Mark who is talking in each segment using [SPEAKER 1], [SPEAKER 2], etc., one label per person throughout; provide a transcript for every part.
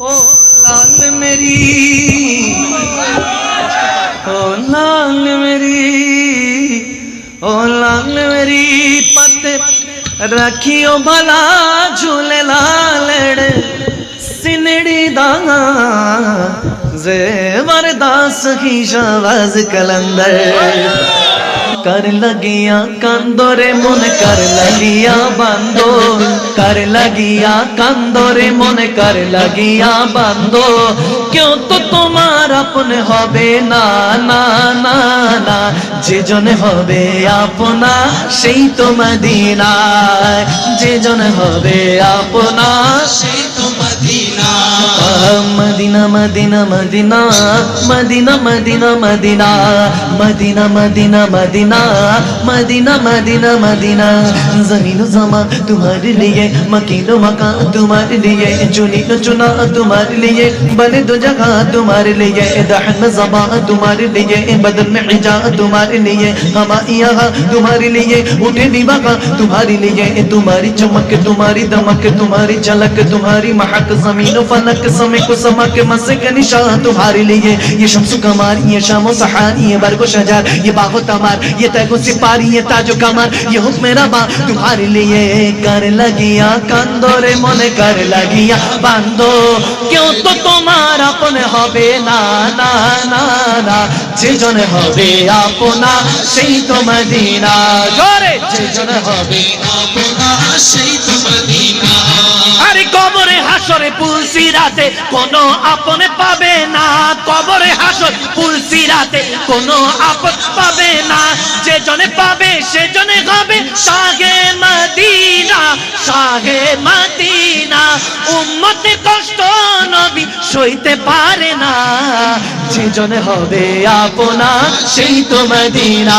[SPEAKER 1] ਹੋ ਲਾਲ ਮੇਰੀ। ਹੋ ਲਾਲ ਮੇਰੀ, ਹੋ ਲਾਲ ਮੇਰੀ। ਪਤ ਰੱਖਿਓ ਭਲਾ ਝੂਲੇ ਲਾਲੜ। ਸਿਨੜੀ ਦਾ ਜ਼ੇਵਰ ਦਾਸ ਹੀ ਸ਼ਾਵਾਜ਼ ਕਲੰਦਰ। কার লাগিয়া কান্দরে, মনে কার লাগিয়া বান্দ কার লাগিয়া কান্দরে, মনে কার লাগিয়া বান্দ কেউ তো তোমার আপন হবে না না না না। যেজন হবে আপনা, সেই তো মদিনায়। যেজন হবে আপনা,
[SPEAKER 2] সেই তো মদিনায়।
[SPEAKER 1] Medina Medina Medina Medina Medina Medina Medina Medina Medina Medina Medina Medina ज़मीन जमा तुम्हारे लिए मकीनो मकान तुम्हारे लिए चुनी चुना तुम्हारे लिए बने दो जगह तुम्हारे लिए दहन में जबा तुम्हारे लिए बदन में हिजा तुम्हारे लिए हमारी तुम्हारे लिए उठे दीवागा तुम्हारे लिए तुम्हारी चमक तुम्हारी दमक तुम्हारी झलक तुम्हारी महक ज़मीन फनक समय को समक मसक निशा तुम्हारे लिए ये शम्सु कमार ये शामो सहार ये बरगो शजार ये बाहो तमार ये तैगो सिपारी ये ताजो कमार ये हुक्म रबा तुम्हारे लिए कर लगिया कंदोरे मने कर लगिया बांधो क्यों तो তোমার আপন হবে না না না না যে জন হবে আপনা সেই তো মদিনা জোরে যে জন হবে
[SPEAKER 2] আপনা সেই তো মদিনা
[SPEAKER 1] আরে কবরে হাসরে পুলসি রাতে কোনো আপন পাবে না। কবরে হাসর পুলসি রাতে কোনো আপন পাবে না। যে জনে পাবে, সে জনে হবে শাহে মদিনা শাহে মদিনা। উম্মতে কষ্ট নবী সইতে পারে না। যে জনে হবে আপনা, সেই তো মদিনা।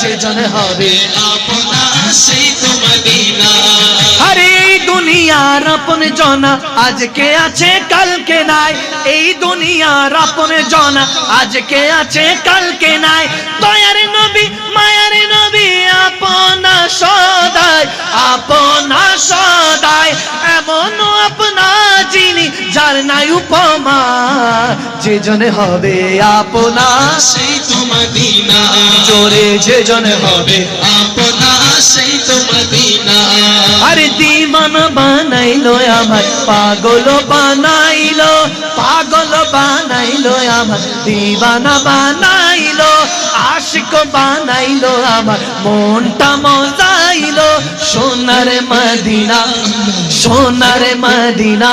[SPEAKER 1] যে জনে হবে
[SPEAKER 2] আপনা।
[SPEAKER 1] আপন জনা, আজকে আছে, কালকে নাই। এই দুনিয়ার আপন জনা, আজকে আছে, কালকে নাই। নবী, মায়ার নবী, আপনা সদাই আপনা সদাই। এমন আপনা যিনি, যার নাই উপমা, যে জনে হবে আপনা।
[SPEAKER 2] সেই মদিনা।
[SPEAKER 1] জোরে যে জনে হবে।
[SPEAKER 2] আপনা সেই তো মদিনা।
[SPEAKER 1] আরে দিবানা বানাইলো আমার পাগল বানাইলো পাগল বানাইলো আমার দিবানা বানাইলো আশিক বানাইলো আমার মনটা মজাইলো। সোনার মদিনা সোনার মদিনা।